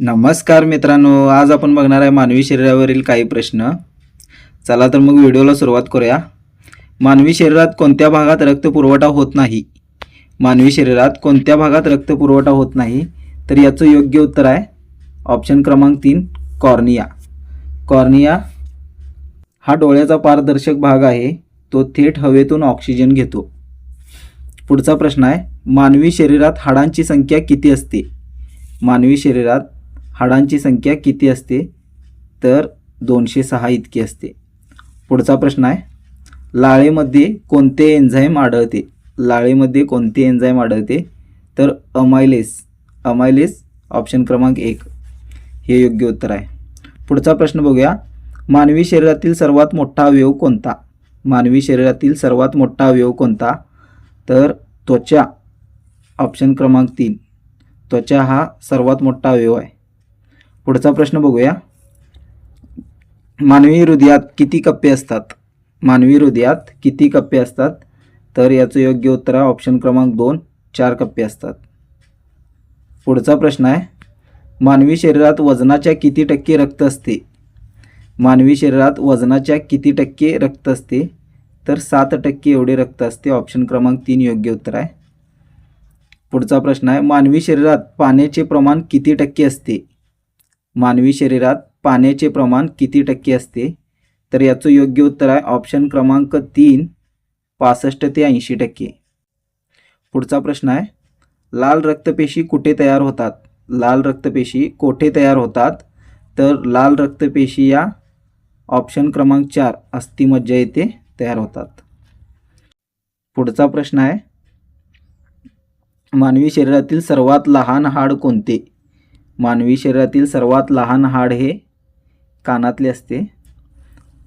नमस्कार मित्रांनो आज आपण बघणार आहे मानवी शरीरावरील काही प्रश्न. चला तर मग व्हिडिओला सुरुवात करूया. मानवी शरीरात कोणत्या भागात रक्त पुरवठा होत नाही? मानवी शरीरात कोणत्या भागात रक्त पुरवठा होत नाही? तर याचं योग्य उत्तर आहे ऑप्शन क्रमांक तीन कॉर्निया. कॉर्निया हा डोळ्याचा पारदर्शक भाग आहे. तो थेट हवेतून ऑक्सिजन घेतो. पुढचा प्रश्न आहे मानवी शरीरात हाडांची संख्या किती असते? मानवी शरीरात हाडांची संख्या किती असते? तर दोनशे सहा इतकी असते. पुढचा प्रश्न आहे. लाळेमध्ये कोणते एन्झाईम आढळते? लाळेमध्ये कोणते एन्झाईम आढळते? तर अमायलेस अमायलेस ऑप्शन क्रमांक एक. हे योग्य उत्तर आहे. पुढचा प्रश्न बघूया. मानवी शरीरातील सर्वात मोठा अवयव कोणता? मानवी शरीरातील सर्वात मोठा अवयव कोणता? तर त्वचा. ऑप्शन क्रमांक तीन. त्वचा हा सर्वात मोठा अवयव आहे. पुढचा प्रश्न बघूया. मानवी हृदयात किती कप्पे असतात? मानवी हृदयात किती कप्पे असतात? तर याचं योग्य उत्तर आहे ऑप्शन क्रमांक दोन चार कप्पे असतात. पुढचा प्रश्न आहे मानवी शरीरात वजनाच्या किती टक्के रक्त असते? मानवी शरीरात वजनाच्या किती टक्के रक्त असते? तर सात टक्के एवढे रक्त असते ऑप्शन क्रमांक तीन योग्य उत्तर आहे. पुढचा प्रश्न आहे मानवी शरीरात पाण्याचे प्रमाण किती टक्के असते? मानवी शरीरात पाण्याचे प्रमाण किती टक्के असते? तर याचं योग्य उत्तर आहे ऑप्शन क्रमांक तीन पासष्ट ते ऐंशी टक्के. पुढचा प्रश्न आहे लाल रक्तपेशी कुठे तयार होतात? लाल रक्तपेशी कोठे तयार होतात? तर लाल रक्तपेशी या ऑप्शन क्रमांक चार अस्थिमज्जा येथे तयार होतात. पुढचा प्रश्न आहे मानवी शरीरातील सर्वात लहान हाड कोणते? मानवी शरीरातील सर्वात लहान हाड हे कानातले असते.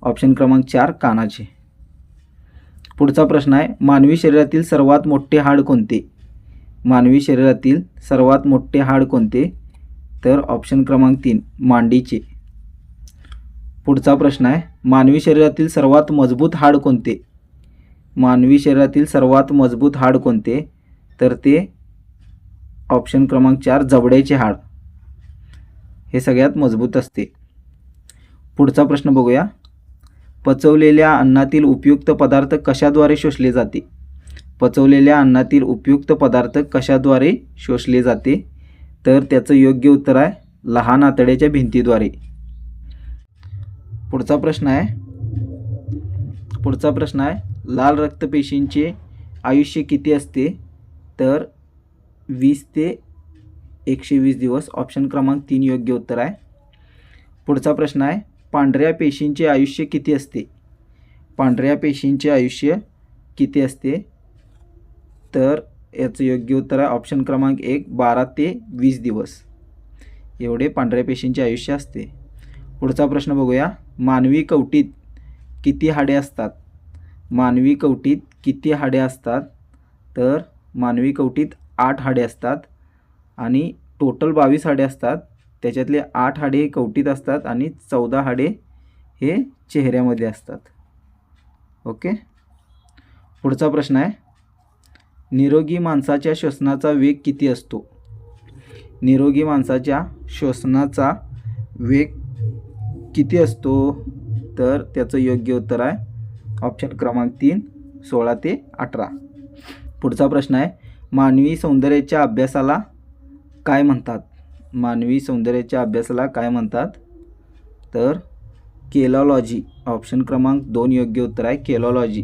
ऑप्शन क्रमांक चार कानाचे. पुढचा प्रश्न आहे मानवी शरीरातील सर्वात मोठे हाड कोणते? मानवी शरीरातील सर्वात मोठे हाड कोणते? तर ऑप्शन क्रमांक तीन मांडीचे. पुढचा प्रश्न आहे मानवी शरीरातील सर्वात मजबूत हाड कोणते? मानवी शरीरातील सर्वात मजबूत हाड कोणते? तर ते ऑप्शन क्रमांक चार जबड्याचे हाड. हे सगळ्यात मजबूत असते. पुढचा प्रश्न बघूया. पचवलेल्या अन्नातील उपयुक्त पदार्थ कशाद्वारे शोषले जाते? पचवलेल्या अन्नातील उपयुक्त पदार्थ कशाद्वारे शोषले जाते? तर त्याचं योग्य उत्तर आहे लहान आतड्याच्या भिंतीद्वारे. पुढचा प्रश्न आहे. पुढचा प्रश्न आहे लाल रक्तपेशींचे आयुष्य किती असते? तर वीस ते एकशे वीस दिवस. ऑप्शन क्रमांक तीन योग्य उत्तर आहे. पुढचा प्रश्न आहे पांढऱ्या पेशींचे आयुष्य किती असते? पांढऱ्या पेशींचे आयुष्य किती असते? तर याचं योग्य उत्तर आहे ऑप्शन क्रमांक एक बारा ते वीस दिवस. एवढे पांढऱ्या पेशींचे आयुष्य असते. पुढचा प्रश्न बघूया. मानवी कवटीत किती हाडे असतात? मानवी कवटीत किती हाडे असतात? तर मानवी कवटीत आठ हाडे असतात. आणि टोटल बावीस हाडे असतात. त्याच्यातले आठ हाडे कवटीत असतात आणि चौदा हाडे हे चेहऱ्यामध्ये असतात. ओके? पुढचा प्रश्न आहे. निरोगी माणसाच्या श्वसनाचा वेग किती असतो? निरोगी माणसाच्या श्वसनाचा वेग किती असतो? तर त्याचं योग्य उत्तर आहे. ऑप्शन क्रमांक तीन सोळा ते अठरा. पुढचा प्रश्न आहे. मानवी सौंदर्याच्या अभ्यासाला काय म्हणतात? मानवी सौंदर्याच्या अभ्यासाला काय म्हणतात? तर केलॉलॉजी ऑप्शन क्रमांक दोन योग्य उत्तर आहे केलॉलॉजी.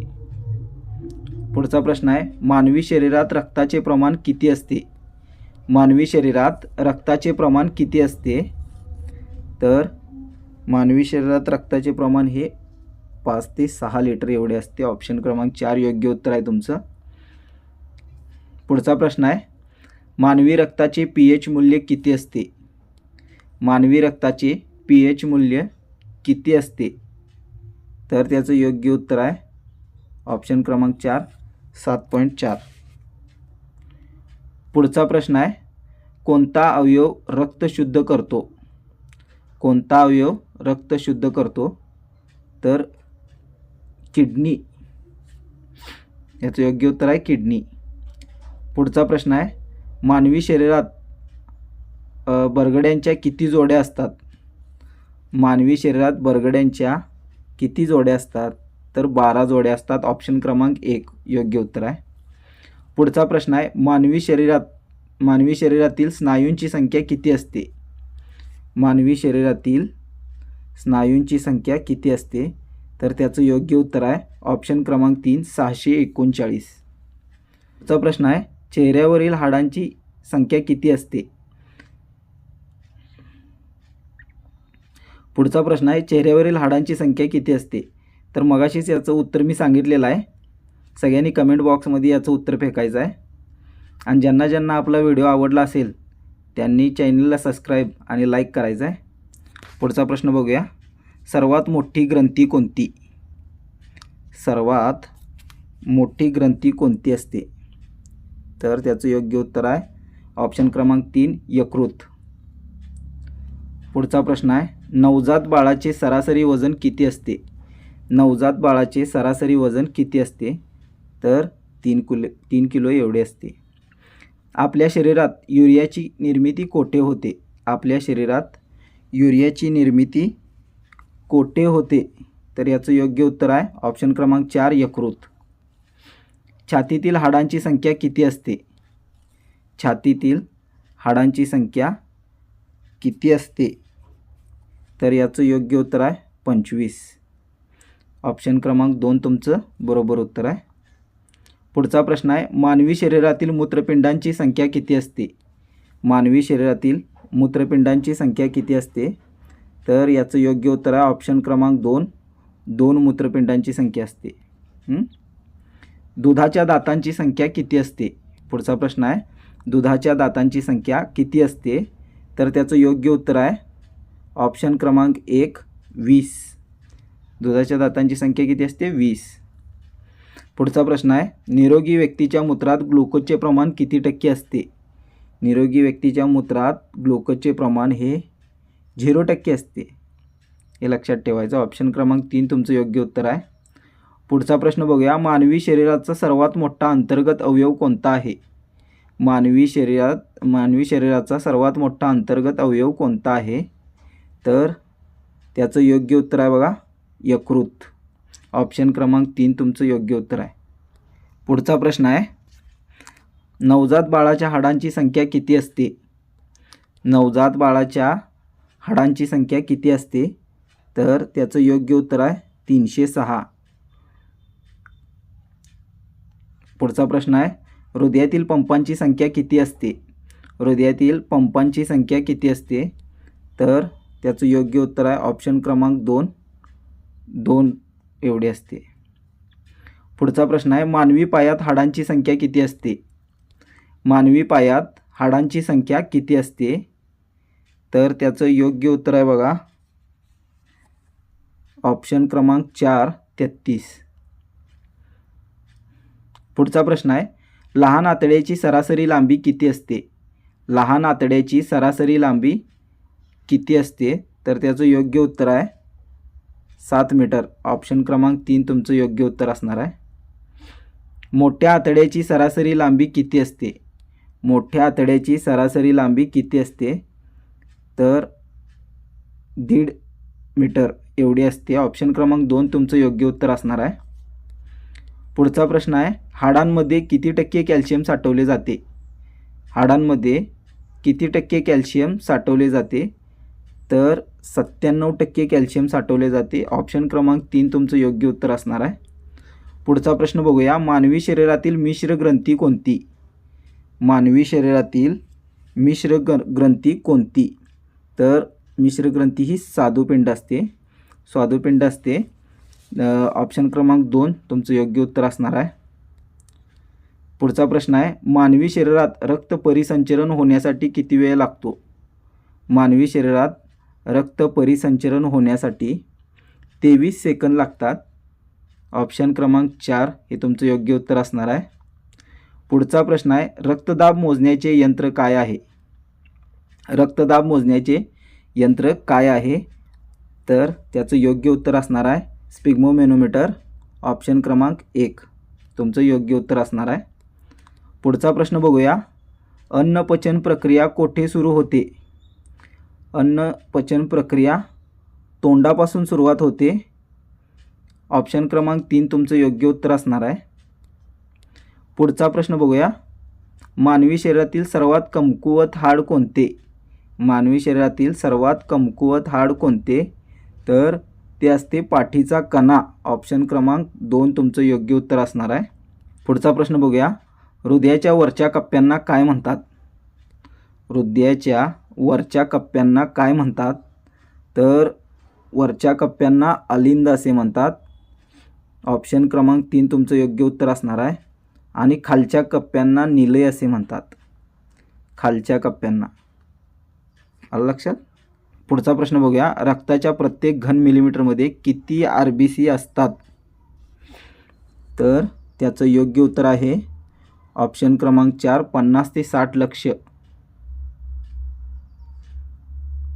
पुढचा प्रश्न आहे मानवी शरीरात रक्ताचे प्रमाण किती असते? मानवी शरीरात रक्ताचे प्रमाण किती असते? तर मानवी शरीरात रक्ताचे प्रमाण हे पाच ते सहा लिटर एवढे असते. ऑप्शन क्रमांक चार योग्य उत्तर आहे तुमचं. पुढचा प्रश्न आहे मानवी रक्ताचे पी एच मूल्य किती असते? मानवी रक्ताचे पी एच मूल्य किती असते? तर त्याचं योग्य उत्तर आहे ऑप्शन क्रमांक चार सात पॉईंट चार. पुढचा प्रश्न आहे कोणता अवयव रक्त शुद्ध करतो? कोणता अवयव रक्त शुद्ध करतो? तर किडनी. याचं योग्य उत्तर आहे किडनी. पुढचा प्रश्न आहे मानवी शरीरात बरगड्यांच्या किती जोड्या असतात? मानवी शरीरात बरगड्यांच्या किती जोड्या असतात? तर बारा जोड्या असतात. ऑप्शन क्रमांक एक. योग्य उत्तर आहे. पुढचा प्रश्न आहे मानवी शरीरात मानवी शरीरातील स्नायूंची संख्या किती असते? मानवी शरीरातील स्नायूंची संख्या किती असते? तर त्याचं योग्य उत्तर आहे. ऑप्शन क्रमांक तीन सहाशे एकोणचाळीस. पुढचा प्रश्न आहे चेहऱ्यावरील हाडांची संख्या किती असते? पुढचा प्रश्न आहे चेहऱ्यावरील हाडांची संख्या किती असते? तर मगाशीच याचं उत्तर मी सांगितलेलं आहे. सगळ्यांनी कमेंट बॉक्समध्ये याचं उत्तर फेकायचं आहे. आणि ज्यांना ज्यांना आपला व्हिडिओ आवडला असेल त्यांनी चॅनलला सबस्क्राईब आणि लाईक करायचं आहे. पुढचा प्रश्न बघूया. सर्वात मोठी ग्रंथी कोणती? सर्वात मोठी ग्रंथी कोणती असते? तर त्याचं योग्य उत्तर आहे. ऑप्शन क्रमांक तीन यकृत. पुढचा प्रश्न आहे नवजात बाळाचे सरासरी वजन किती असते? नवजात बाळाचे सरासरी वजन किती असते? तर तीन कुले तीन किलो एवढे असते. आपल्या शरीरात युरियाची निर्मिती कोठे होते? आपल्या शरीरात युरियाची निर्मिती कोठे होते? तर याचं योग्य उत्तर आहे ऑप्शन क्रमांक चार यकृत. छातीतील हाडांची संख्या किती असते? छातीतील हाडांची संख्या किती असते? तर याचं योग्य उत्तर आहे पंचवीस. ऑप्शन क्रमांक दोन तुमचं बरोबर उत्तर आहे. पुढचा प्रश्न आहे मानवी शरीरातील मूत्रपिंडांची संख्या किती असते? मानवी शरीरातील मूत्रपिंडांची संख्या किती असते? तर याचं योग्य उत्तर आहे ऑप्शन क्रमांक दोन. दोन मूत्रपिंडांची संख्या असते. दुधाच्या दातांची संख्या किती असते? पुढचा प्रश्न आहे. दुधाच्या दातांची संख्या किती असते? तर त्याचं योग्य उत्तर आहे. ऑप्शन क्रमांक एक वीस. दुधाच्या दातांची संख्या किती असते? वीस. पुढचा प्रश्न आहे. निरोगी व्यक्तीच्या मूत्रात ग्लुकोजचे प्रमाण किती टक्के असते? निरोगी व्यक्तीच्या मूत्रात ग्लुकोजचे प्रमाण हे झिरो टक्के असते. हे लक्षात ठेवायचं. ऑप्शन क्रमांक तीन तुमचं योग्य उत्तर आहे. पुढचा प्रश्न बघूया. मानवी शरीराचा सर्वात मोठा अंतर्गत अवयव कोणता आहे? मानवी शरीरात मानवी शरीराचा सर्वात मोठा अंतर्गत अवयव कोणता आहे? तर त्याचं योग्य उत्तर आहे बघा यकृत. ऑप्शन क्रमांक तीन तुमचं योग्य उत्तर आहे. पुढचा प्रश्न आहे. नवजात बाळाच्या हाडांची संख्या किती असते? नवजात बाळाच्या हाडांची संख्या किती असते? तर त्याचं योग्य उत्तर आहे तीनशे सहा. पुढचा प्रश्न आहे हृदयातील पंपांची संख्या किती असते? हृदयातील पंपांची संख्या किती असते? तर त्याचं योग्य उत्तर आहे ऑप्शन क्रमांक दोन. दोन एवढे असते. पुढचा प्रश्न आहे मानवी पायात हाडांची संख्या किती असते? मानवी पायात हाडांची संख्या किती असते? तर त्याचं योग्य उत्तर आहे बघा. ऑप्शन क्रमांक चार तेहतीस. पुढचा प्रश्न आहे लहान आतड्याची सरासरी लांबी किती असते? लहान आतड्याची सरासरी लांबी किती असते? तर त्याचं योग्य उत्तर आहे सात मीटर. ऑप्शन क्रमांक तीन तुमचं योग्य उत्तर असणार आहे. मोठ्या आतड्याची सरासरी लांबी किती असते? मोठ्या आतड्याची सरासरी लांबी किती असते? तर दीड मीटर एवढी असते. ऑप्शन क्रमांक दोन तुमचं योग्य उत्तर असणार आहे. पुढचा प्रश्न आहे हाडांमध्ये किती टक्के कॅल्शियम साठवले जाते? हाडांमध्ये किती टक्के कॅल्शियम साठवले जाते? तर सत्त्याण्णव टक्के कॅल्शियम साठवले जाते. ऑप्शन क्रमांक तीन तुमचं योग्य उत्तर असणार आहे. पुढचा प्रश्न बघूया मानवी शरीरातील मिश्र ग्रंथी कोणती? मानवी शरीरातील मिश्र ग ग्रंथी कोणती? तर मिश्र ग्रंथी ही साधुपिंड असते. स्वादुपिंड असते ऑप्शन क्रमांक दोन तुमचं योग्य उत्तर असणार आहे. पुढचा प्रश्न आहे मानवी शरीरात रक्त परिसंचरण होण्यासाठी किती वेळ लागतो? मानवी शरीरात रक्त परिसंचरण होण्यासाठी तेवीस सेकंद लागतात. ऑप्शन क्रमांक चार हे तुमचं योग्य उत्तर असणार आहे. पुढचा प्रश्न आहे रक्तदाब मोजण्याचे यंत्र काय आहे? रक्तदाब मोजण्याचे यंत्र काय आहे? तर त्याचं योग्य उत्तर असणार आहे स्पिग्मोमेनोमीटर ऑप्शन क्रमांक एक. तुमचं योग्य उत्तर असणार आहे. पुढचा प्रश्न बघूया. अन्नपचन प्रक्रिया कोठे सुरू होते? अन्नपचन प्रक्रिया तोंडापासून सुरुवात होते. ऑप्शन क्रमांक तीन तुमचं योग्य उत्तर असणार आहे. पुढचा प्रश्न बघूया. मानवी शरीरातील सर्वात कमकुवत हाड कोणते? मानवी शरीरातील सर्वात कमकुवत हाड कोणते? तर ते असते पाठीचा कणा. ऑप्शन क्रमांक दोन तुमचं योग्य उत्तर असणार आहे. पुढचा प्रश्न बघूया. हृदयाच्या वरच्या कप्प्यांना काय म्हणतात? हृदयाच्या वरच्या कप्प्यांना काय म्हणतात? तर वरच्या कप्प्यांना अलिंद असे म्हणतात. ऑप्शन क्रमांक तीन तुमचं योग्य उत्तर असणार आहे. आणि खालच्या कप्प्यांना निलय असे म्हणतात. खालच्या कप्प्यांना. आलं लक्षात? पुढचा प्रश्न बघूया. रक्ताच्या प्रत्येक घन मिलीमीटरमध्ये किती आर बी सी असतात? तर त्याचं योग्य उत्तर आहे ऑप्शन क्रमांक चार पन्नास ते साठ लक्ष.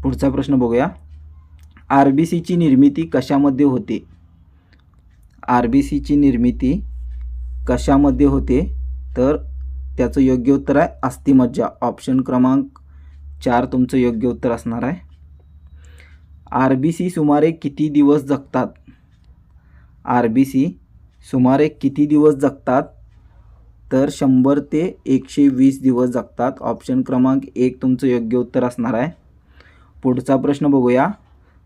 पुढचा प्रश्न बघूया. आर बी सीची निर्मिती कशामध्ये होते? आर बी सीची निर्मिती कशामध्ये होते? तर त्याचं योग्य उत्तर आहे अस्थिमज्जा. ऑप्शन क्रमांक चार तुमचं योग्य उत्तर असणार आहे. आर बी सी सुमारे किती दिवस जगतात? आर बी सी सुमारे किती दिवस जगतात? तर शंभर ते एकशे वीस दिवस जगतात. ऑप्शन क्रमांक एक तुमचं योग्य उत्तर असणार आहे. पुढचा प्रश्न बघूया.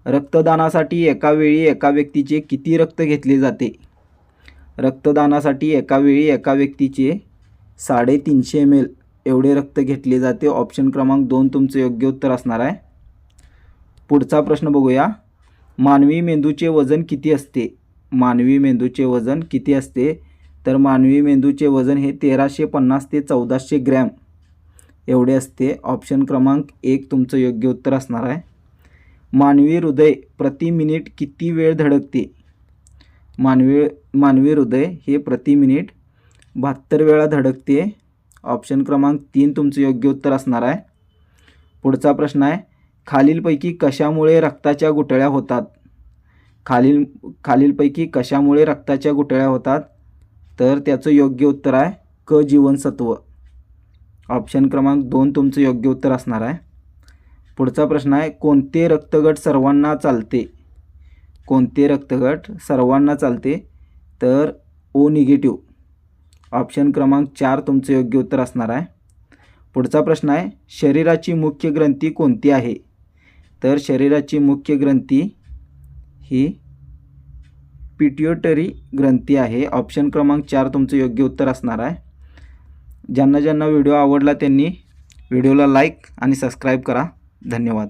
रक्तदानासाठी एका वेळी एका व्यक्तीचे किती रक्त घेतले जाते? रक्तदानासाठी एका वेळी एका व्यक्तीचे साडेतीनशे एम एल एवढे रक्त घेतले जाते. ऑप्शन क्रमांक दोन तुमचं योग्य उत्तर असणार आहे. पुढचा प्रश्न बघूया. मानवी मेंदूचे वजन किती असते? मानवी मेंदूचे वजन किती असते? तर मानवी मेंदूचे वजन हे तेराशे पन्नास ते चौदाशे ग्रॅम. एवढे असते. ऑप्शन क्रमांक एक तुमचं योग्य उत्तर असणार आहे. मानवी हृदय प्रति मिनिट किती वेळ धडकते? मानवी मानवी हृदय हे प्रति मिनिट बहात्तर वेळा धडकते. ऑप्शन क्रमांक तीन तुमचं योग्य उत्तर असणार आहे. पुढचा प्रश्न आहे. खालीलपैकी कशामुळे रक्ताच्या गुठळ्या होतात? खालील खालीलपैकी कशामुळे रक्ताच्या गुठळ्या होतात? तर त्याचं योग्य उत्तर आहे क जीवनसत्व ऑप्शन क्रमांक दोन तुमचं योग्य उत्तर असणार आहे. पुढचा प्रश्न आहे कोणते रक्तगट सर्वांना चालते? कोणते रक्तगट सर्वांना चालते? तर ओ निगेटिव्ह ऑप्शन क्रमांक चार तुमचं योग्य उत्तर असणार आहे. पुढचा प्रश्न आहे शरीराची मुख्य ग्रंथी कोणती आहे? तर शरीराची मुख्य ग्रंथी ही पिट्युटरी ग्रंथी आहे. ऑप्शन क्रमांक चार तुमचं योग्य उत्तर असणार आहे. ज्यांना ज्यांना व्हिडिओ आवडला त्यांनी व्हिडिओला लाईक आणि सबस्क्राईब करा. धन्यवाद.